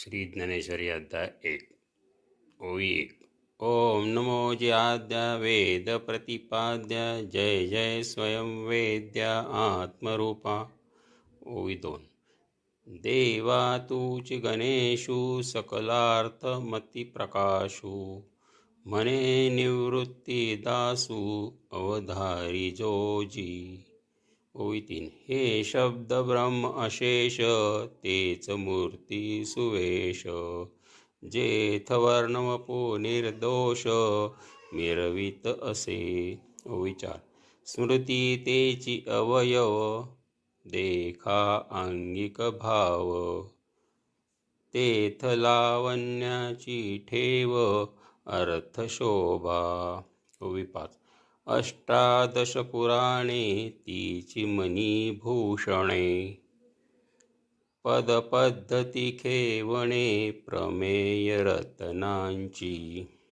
श्री ज्ञानेश्वरी अध्याय एक. ओवी एक. ओम नमो ज्याद्या वेद प्रतिपाद्या जय जय स्वयं वेद्या आत्मरूपा. ओवी दोन. देवा तूच गणेशु सकलार्थमती प्रकाशु. म्हणे निवृत्ती दासू अवधारी जोजी. ओवी हे शब्द ब्रह्म अशेष तेच मूर्ती सुवेश जेथ वर्णमपो निर्दोष मिरवित असे विचार. स्मृती तेची अवयव देखा अंगिक भाव. तेथ लावण्याची ठेव अर्थ शोभा ओवी पाच अष्टादश पुराणे तीची मनी भूषणे पदपद्धती खेवणे प्रमेय रत्नांची